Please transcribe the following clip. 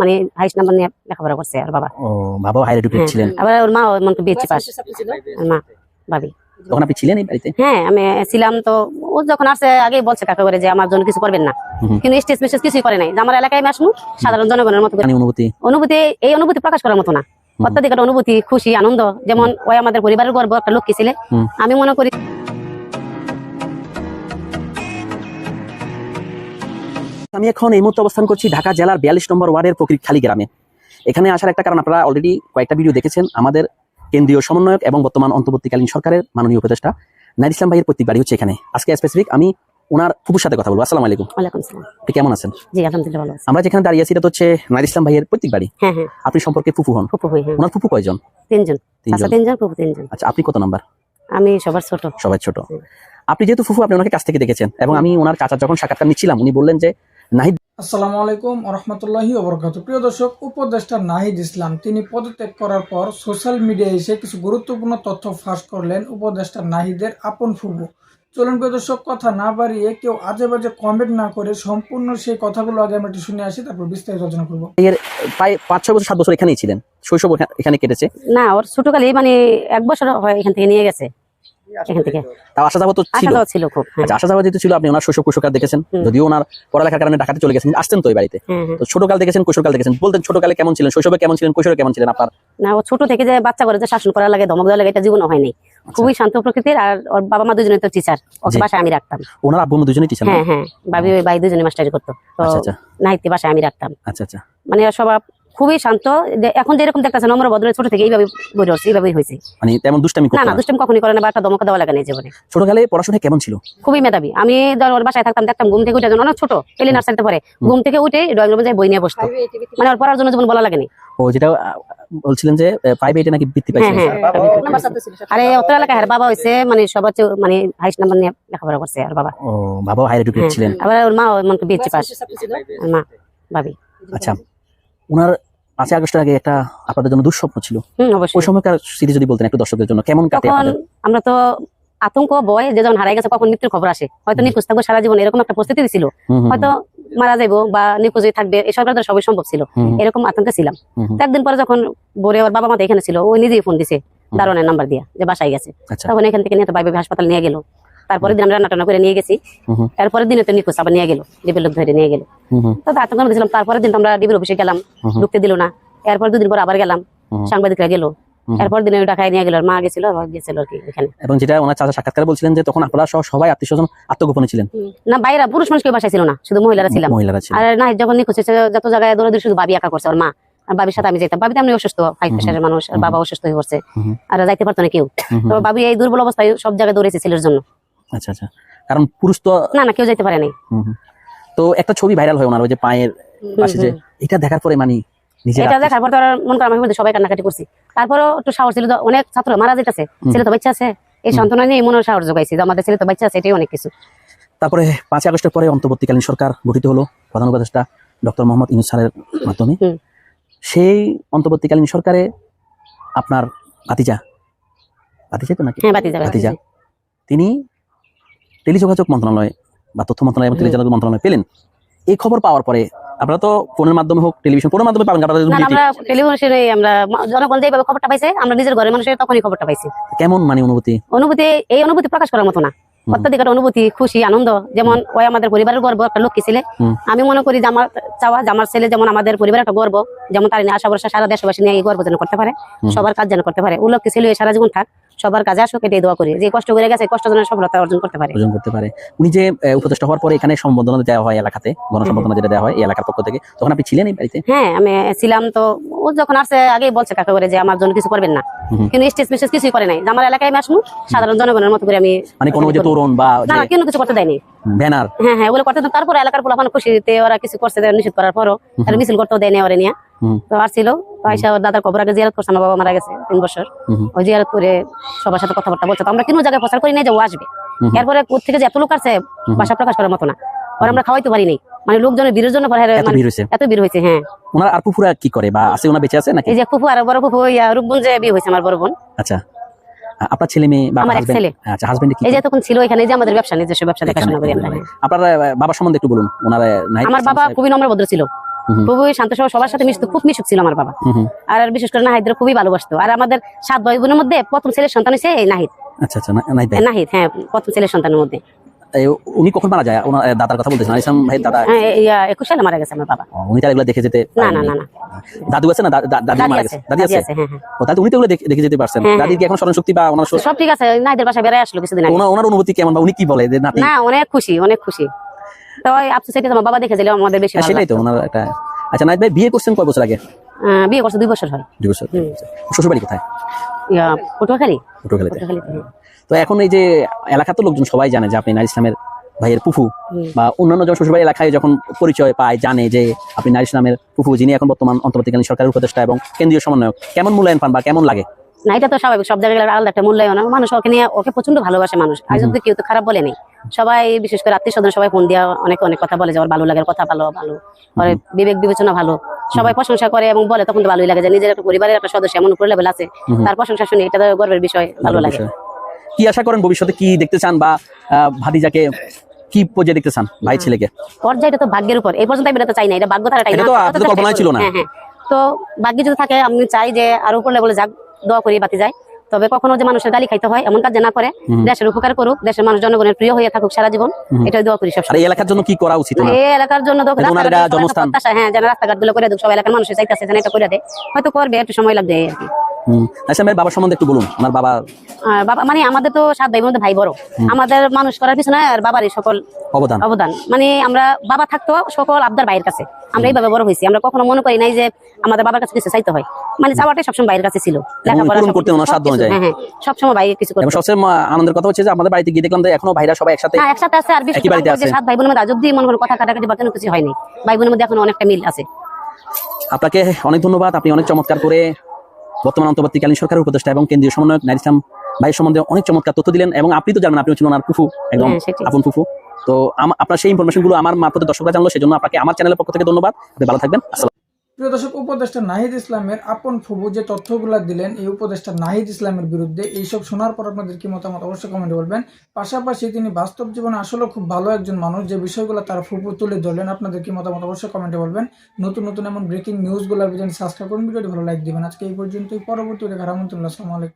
মানে highest number নিয়ে লেখাপড়া করছে আর বাবা। ও বাবাও হাই এডুকেটেড হ্যাঁ, ছিলেন? আবার ওর মা মনে বিএসসি পাস মা ভাবি। তখন আপনি ছিলেন এই বাড়িতে? হ্যাঁ আমি ছিলাম তো ও যখন আসছে বলছে কাকা করে যে আমার জন্য কিছু করবেন না। কিন্তু স্টেজ মেসেজ কিছুই করে নাই। আমার এলাকায় আমি সাধারণ জনগণের মতো করে। মানে অনুভূতি? অনুভূতি এই অনুভূতি প্রকাশ করার মতো না। অত্যাধিক একটা অনুভূতি খুশি আনন্দ। যেমন ওই আমাদের পরিবারের গর্ব একটা লক্ষ্মী ছিলে? আমি মনে করি আমি এখন এই মুহূর্তে অবস্থান করছি ঢাকা জেলার বিয়াল্লিশ নম্বর ওয়ার্ডের প্রকৃতখালী গ্রামে। এখানে আসার একটা কারণ আপনারা অলরেডি কয়েকটা ভিডিও দেখেছেন। আমাদের কেন্দ্রীয় সমন্বয়ক এবং বর্তমান অন্তর্বর্তীকালীন সরকারের মাননীয় উপদেষ্টা নাইর ইসলাম ভাইয়ের প্রত্যেক বাড়ি হচ্ছে এখানে। আজকে স্পেসিফিক আমি ওনার ফুপুর সাথে কথা বলব। আসসালামু আলাইকুম। ওয়ালাইকুম আপনি কেমন আছেন? জি আলহামদুলিল্লাহ ভালো আছি। আমরা যেখানে দাঁড়িয়ে আছি এটা তো হচ্ছে নাইর ইসলাম ভাইয়ের প্রত্যেক বাড়ি। হ্যাঁ হ্যাঁ আপনি সম্পর্কে ফুফু হন। ফুপু হই হ্যাঁ ওনার ফুফু কয়জন? তিনজন। আচ্ছা তিনজন ফুপু তিনজন। আচ্ছা আপনি কত নাম্বার? আমি সবার ছোট। সবাই ছোট। আপনি যেহেতু ফুফু আপনি ওনাকে কাছ থেকে দেখেছেন এবং আমি ওনার চাচা যখন সাক্ষাৎকার নিচ্ছিলাম উনি বললেন যে নাহিদ। আসসালামু আলাইকুম রহমতুল্লাহি ওবরকাত প্রিয় দর্শক উপদেষ্টা নাহিদ ইসলাম তিনি পদত্যাগ করার পর সোশ্যাল মিডিয়ায় এসে কিছু গুরুত্বপূর্ণ তথ্য ফাঁস করলেন উপদেষ্টা নাহিদের আপন ফুবু। চলুন প্রিয় দর্শক কথা না বাড়িয়ে কেউ আজে বাজে কমেন্ট না করে সম্পূর্ণ সেই কথাগুলো আগে আমরা একটু শুনে আসি তারপর বিস্তারিত আলোচনা করব। এর প্রায় পাঁচ ছয় বছর সাত বছর এখানেই ছিলেন। শৈশব এখানে কেটেছে। না ওর ছোটকালে মানে এক বছর হয় এখান থেকে নিয়ে গেছে। এখান থেকে তাও আসা যাওয়া তো ছিল। যাওয়া ছিল খুব আচ্ছা যাওয়া যেহেতু ছিল আপনি ওনার শৈশব কৈশোরকাল দেখেছেন। যদিও ওনার পড়ালেখার কারণে ঢাকাতে চলে গেছেন আসতেন তো এই বাড়িতে। তো ছোটকাল দেখেছেন কৈশোরকাল দেখেছেন। বলতেন ছোটকালে কেমন ছিলেন শৈশবে কেমন ছিলেন কৈশোরে কেমন ছিলেন আপনার? না ও ছোট থেকে যে বাচ্চা করে যে শাসন করা লাগে ধমক দেওয়া লাগে এটা জীবনে হয়নি খুবই শান্ত প্রকৃতির আর ওর বাবা মা দুজনে তো টিচার ওকে বাসায় আমি রাখতাম। ওনার আব্বু আম্মু দুজনেই টিচার হ্যাঁ হ্যাঁ ভাবি ওই ভাই দুজনে মাস্টারি করতো। তো আচ্ছা আচ্ছা। বাসায় আমি রাখতাম। আচ্ছা আচ্ছা। মানে স্বভাব খুবই শান্ত। যে- এখন যেরকম দেখতেছে নম্র ভদ্র ছোট থেকে এইভাবে গড়ে উঠছে এইভাবেই হয়েছে। মানে তেমন দুষ্টামি না না না। দুষ্টম কখনই করে না বা একটা ধমক দেওয়া লাগে না এই জীবনে। ছোটকালে পড়াশোনা কেমন ছিল? খুবই মেধাবী। আমি ধর ওর বাসায় থাকতাম দেখতাম ঘুম থেকে উঠে যখন অনেক ছোট এলি নার্সারিতে পরে ঘুম থেকে উঠে ড্রয়িং রুমে যাই বই নিয়ে বসতো। মানে ওর পড়ার জন্য যেমন বলা লাগেনি ও যেটা বলছিলেন যে ফাইভ এইটে নাকি বৃত্তি হ্যাঁ পাইছেন হ্যাঁ আরে অত এলাকায় হার বাবা হয়েছে মানে সবার চেয়ে মানে হাইস্ট নাম্বার নিয়ে লেখাপড়া করছে আর বাবা। ও বাবাও হাই এডুকেটেড হ্যাঁ, ছিলেন। আবার ওর মা মনে বিএসসি পাস। মা ভাবি। আচ্ছা ওনার পাঁচই আগস্টের আগে একটা আপনাদের জন্য দুঃস্বপ্ন ছিল। ওই সময়কার স্মৃতি যদি বলতেন একটু দর্শকদের জন্য কেমন কাটে আমরা তো আতঙ্ক ভয় যে যখন হারাই গেছে কখন মৃত্যুর খবর আসে। হয়তো নিখোঁজ থাকব সারা জীবন এরকম একটা পরিস্থিতি ছিল। হয়তো মারা যাইবো বা নিখোঁজ থাকবে এই সরকার দ্বারা সবই সম্ভব ছিল। এরকম আতঙ্কে ছিলাম। একদিন পরে যখন ভোরে ওর বাবা মা এখানে ছিল ওই নিজেই ফোন দিছে দারোয়ানের নাম্বার দিয়া যে বাসায় গেছে। আচ্ছা। তখন এখান থেকে নিয়ে বাইবে হাসপাতাল নিয়ে গেল। তারপরে দিন আমরা রান্না টান্না করে নিয়ে গেছি। এরপরের দিনে তো নিখোঁজ আবার নিয়ে গেল ডিবির লোক ধরে নিয়ে গেল। তো আতঙ্ক দিয়েছিলাম তারপরের দিন আমরা ডিবির অফিসে গেলাম ঢুকতে দিল না। এরপর দুদিন পর আবার গেলাম। সাংবাদিকরা গেল। এরপর দিনে ঢাকায় নিয়ে গেল মা গেছিল গেছিল আর কি এখানে। এবং যেটা ওনার চাচা সাক্ষাৎকারে বলছিলেন যে তখন আপনারা সহ সবাই আত্মীয় স্বজন আত্মগোপনে ছিলেন। না বাইরা পুরুষ মানুষ কেউ বাসায় ছিল না শুধু মহিলারা ছিলাম। মহিলারা ছিলেন। আর না যখন নিখোঁজ যত জায়গায় শুধু বাবি একা করছে ওর মা। আর বাবির সাথে আমি যেতাম আমি অসুস্থ হাই হুম। প্রেশারের মানুষ আর বাবা অসুস্থ হয়ে পড়ছে। আর যাইতে পারতো না কেউ। তো বাবি এই দুর্বল অবস্থায় সব জায়গায় দৌড়েছে ছেলের জন্য। আচ্ছা আচ্ছা। কারণ পুরুষ তো না না কেউ যাইতে পারে নাই। তো একটা ছবি ভাইরাল হয় ওনার ওই যে পায়ের পাশে যে এটা দেখার পরে মানে নিজের এটা দেখার পর তো আর মন করা আমি সবাই কান্নাকাটি করছি। তারপরও একটু সাহস ছিল অনেক ছাত্র মারা যেতেছে ছেলে তো বাচ্চা আছে। এই হুম। সান্ত্বনা নিয়ে মনে সাহস যোগাইছি যে আমাদের ছেলে তো বাচ্চা আছে এটাই অনেক কিছু। তারপরে পাঁচই আগস্টের পরে অন্তর্বর্তীকালীন সরকার গঠিত হলো। প্রধান উপদেষ্টা ডক্টর মোহাম্মদ ইউনুস স্যারের মাধ্যমে। সেই অন্তর্বর্তীকালীন সরকারে আপনার ভাতিজা। ভাতিজা তো নাকি? হ্যাঁ ভাতিজা। তিনি টেলিযোগাযোগ মন্ত্রণালয় বা তথ্য মন্ত্রণালয় এবং টেলিযোগাযোগ মন্ত্রণালয় পেলেন। এই খবর পাওয়ার পরে আপনারা তো ফোনের মাধ্যমে হোক টেলিভিশন ফোনের মাধ্যমে পাবেন আমরা টেলিভিশনে আমরা জনগণ যেভাবে খবরটা পাইছে আমরা নিজের ঘরের মানুষের তখনই খবরটা পাইছি। কেমন মানে অনুভূতি? অনুভূতি এই অনুভূতি প্রকাশ করার মতো না। অত্যাধিক অনুভূতি খুশি আনন্দ যেমন ওই আমাদের পরিবারের গর্ব একটা লক্ষ্মী ছেলে। আমি মনে করি যে আমার চাওয়া যে আমার ছেলে যেমন আমাদের পরিবারের একটা গর্ব যেমন তার নিয়ে আশা ভরসা সারা দেশবাসী নিয়ে এই গর্ব যেন করতে পারে সবার কাজ যেন করতে পারে। ও লক্ষ্মী ছেলে সারা জীবন থাক। সবার কাজে আসুক এটাই দোয়া করি। যে কষ্ট করে গেছে কষ্ট যেন সফলতা অর্জন করতে পারে। অর্জন করতে পারে। উনি যে উপদেষ্টা হওয়ার পরে এখানে সম্বোধনা দেওয়া হয় এলাকাতে গণসম্বোধনা যেটা দেওয়া হয় এই এলাকার পক্ষ থেকে। তখন আপনি ছিলেন এই বাড়িতে? হ্যাঁ আমি ছিলাম তো ও যখন আসছে আগে বলছে কাকা করে যে আমার জন্য কিছু করবেন না। কিন্তু স্টেজ মেসেজ কিছুই করে নাই। আমার এলাকায় আমি আসব সাধারণ জনগণের মতো করে আমি মানে কোনো যে তোরণ বা না কেন কিছু করতে দেয়নি। ব্যানার। হ্যাঁ হ্যাঁ ওগুলো করতে তারপরে এলাকার পোলাপান খুশিতে ওরা কিছু করছে দেয় নিষেধ করার পরও। মিছিল করতেও দেয়নি ওরা নিয়ে। তো আসছিল। দাদার কবর আগে জিয়ারত করছে আমার বাবা মারা গেছে তিন বছর। ওই জিয়ারত করে সবার সাথে কথাবার্তা বলছে। তো আমরা কোনো জায়গায় প্রচার করি নাই যে ও আসবে। এরপরে কোথা থেকে যে এত লোক আসছে হুম। ভাষা প্রকাশ করার মতো না। ওরা আমরা খাওয়াইতে পারি নাই। মানে লোকজনের ভিড়ের জন্য এত মানে ভিড় হয়েছে হ্যাঁ। ওনার আর পুফুরা কি করে? বা আছে ওনা বেঁচে আছে নাকি? এই যে ফুফু আর বড় ফুফু রূপগঞ্জে বিয়ে হয়েছে আমার বড় বোন। আচ্ছা। আপনার ছেলে মেয়ে বা আমার ছেলে। আচ্ছা হাজবেন্ড কি এই যে তখন ছিল এখানে যে আমাদের ব্যবসা নিজস্ব ব্যবসা দেখাশোনা করি আমরা। আপনার বাবার সম্বন্ধে একটু বলুন। ওনার আহ, আমার বাবা। খুবই নম্র ভদ্র ছিল। খুবই শান্ত সবার সাথে মিশতো খুব মিশুক ছিল আমার বাবা। আর বিশেষ করে নাহিদের খুবই ভালোবাসতো আর আমাদের সাত ভাই বোনের মধ্যে প্রথম ছেলের সন্তান হচ্ছে এই নাহিদ। আচ্ছা আচ্ছা নাহিদ হ্যাঁ প্রথম ছেলের সন্তানের মধ্যে। উনি কখন মারা যায়? ওনার দাদার কথা বলতেছেন। ইসলাম ভাই দাদা হ্যাঁ এই, ইয়া, একুশ সালে মারা গেছে আমার বাবা। উনি তার এগুলো দেখে যেতে না না না দাদু আছে না? দাদি মারা গেছে। দাদি আছে? হ্যাঁ হ্যাঁ। ও উনি তো এগুলো দেখে যেতে পারছেন। হ্যাঁ, কি এখন স্মরণ শক্তি বা ওনার সব ঠিক আছে ওই নাহিদের বাসায় বেড়াই আসলো কিছুদিন আগে। ওনার ওনার অনুভূতি কেমন বা উনি কি বলে না অনেক খুশি অনেক খুশি। তো আফসোস এটা আমার বাবা দেখে দিলে আমাদের বেশি সেটাই তো ওনার একটা আচ্ছা নাইত ভাই বিয়ে করছেন কয় বছর আগে? বিয়ে করছে দুই বছর হয়। দুই বছর শ্বশুর বাড়ি কোথায়? পটুয়াখালী। পটুয়াখালীতে। পটুয়াখালীতে। তো এখন এই যে এলাকার তো লোকজন সবাই জানে যে আপনি ইসলামের ভাইয়ের পুফু বা অন্যান্য জন শ্বশুরবাড়ি এলাকায় যখন পরিচয় পায় জানে যে আপনি নাইর ইসলামের পুফু যিনি এখন বর্তমান অন্তর্বর্তীকালীন সরকারের উপদেষ্টা এবং কেন্দ্রীয় সমন্বয়ক কেমন মূল্যায়ন পান বা কেমন লাগে? না এটা তো স্বাভাবিক সব জায়গায় আলাদা একটা মূল্যায়ন। মানুষ ওকে নিয়ে ওকে প্রচণ্ড ভালোবাসে মানুষ। কেউ তো খারাপ বলে নেই। সবাই বিশেষ করে আত্মীয় স্বজন সবাই ফোন দিয়া অনেক অনেক কথা বলে যে ভালো লাগে কথা ভালো ভালো। ওর বিবেক বিবেচনা ভালো। সবাই প্রশংসা করে এবং বলে তখন তো ভালোই লাগে যে নিজের একটা পরিবারের একটা সদস্য এমন উপর লেভেল আছে। তার প্রশংসা শুনে এটা গর্বের বিষয় ভালো লাগে। কি আশা করেন ভবিষ্যতে? কি দেখতে চান বা ভাতিজাকে কি পর্যায়ে দেখতে চান ভাই ছেলেকে? পর্যায়ে তো ভাগ্যের উপর। এই পর্যন্ত আমি এটা চাই না এটা ভাগ্য থাকাটাই এটা তো আপনাদের কল্পনায় ছিল না। হ্যাঁ হ্যাঁ। তো ভাগ্যে যদি থাকে আমি চাই যে আরও উপর লেভেলে যাক দোয়া করি বাতি যায় তবে কখনো যে মানুষের গালি খাইতে হয় এমন কাজ না করে দেশের উপকার করুক দেশের মানুষ জনগণের প্রিয় হয়ে থাকুক সারা জীবন এটা এটাই দোয়া করি সব সবসময় এই এলাকার জন্য কি করা উচিত এই এলাকার জন্য। প্রত্যাশা, হ্যাঁ যেন রাস্তাঘাটগুলো করে দেখ সব এলাকার মানুষ চাইতেছে যেন এটা করে দেয়। হয়তো করবে একটু সময় লাগবে আর কি। ইসলামের বাবার সম্বন্ধে একটু বলুন। ওনার বাবা বাবা মানে আমাদের তো সাত ভাই ভাই বড়। আমাদের মানুষ করার পিছনে আর বাবারই সকল অবদান। অবদান। মানে আমরা বাবা থাকতো সকল আবদার বাইরের কাছে। আমরা এইভাবে বড় হয়েছি। আমরা কখনো মনে করি নাই যে আমাদের বাবার কাছে কিছু চাইতে হয়। মানে চাওয়াটাই সবসময় বাইরের কাছে ছিল। লেখাপড়া পূরণ সব- করতেন ওনার সাধ্য অনুযায়ী। হ্যাঁ হ্যাঁ। সবসময় বাইরে কিছু করতো সবচেয়ে আনন্দের কথা হচ্ছে যে আমাদের বাড়িতে গিয়ে দেখলাম যে এখনও ভাইরা সবাই একসাথে হ্যাঁ একসাথে আছে আর বিশেষ বাড়িতে আছে। সাত ভাই বোনের মধ্যে আজ অব্দি মনে কথা কাটাকাটি বা কোনো কিছু হয়নি। ভাই বোনের মধ্যে এখন অনেকটা মিল আছে। আপনাকে অনেক ধন্যবাদ। আপনি অনেক চমৎকার করে বর্তমান অন্তর্বর্তীকালীন সরকারের উপদেষ্টা এবং কেন্দ্রীয় সমন্বয়ক নারী ইসলাম ভাই সম্বন্ধে অনেক চমৎকার তথ্য দিলেন এবং আপনি তো জানেন আপনি ছিলেন ওনার ফুফু একদম হ্যাঁ, আপন ফুফু। তো আপনার সেই ইনফরমেশনগুলো আমার মারফতে দর্শকরা জানলো সেজন্য আপনাকে আমার চ্যানেলের পক্ষ থেকে ধন্যবাদ। আপনি ভালো থাকবেন। আসসালাম প্রিয় দর্শক, উপদেষ্টা নাহিদ ইসলামের আপন ফুবু যে তথ্যগুলো দিলেন, এই উপদেষ্টা নাহিদ ইসলামের বিরুদ্ধে এইসব শোনার পর আপনাদের কি মতামত অবশ্যই কমেন্টে বলবেন। পাশাপাশি তিনি বাস্তব জীবনে আসলে খুব ভালো একজন মানুষ, যে বিষয়গুলো তার ফুপু তুলে ধরলেন, আপনাদের কি মতামত অবশ্যই কমেন্টে বলবেন। নতুন নতুন এমন ব্রেকিং নিউজগুলো সাবস্ক্রাইব করুন, ভিডিওটি ভালো লাইক দিবেন। আজকে এই পর্যন্তই, পরবর্তী দেখার আমন্ত্রণ, আসসালামু আলাইকুম।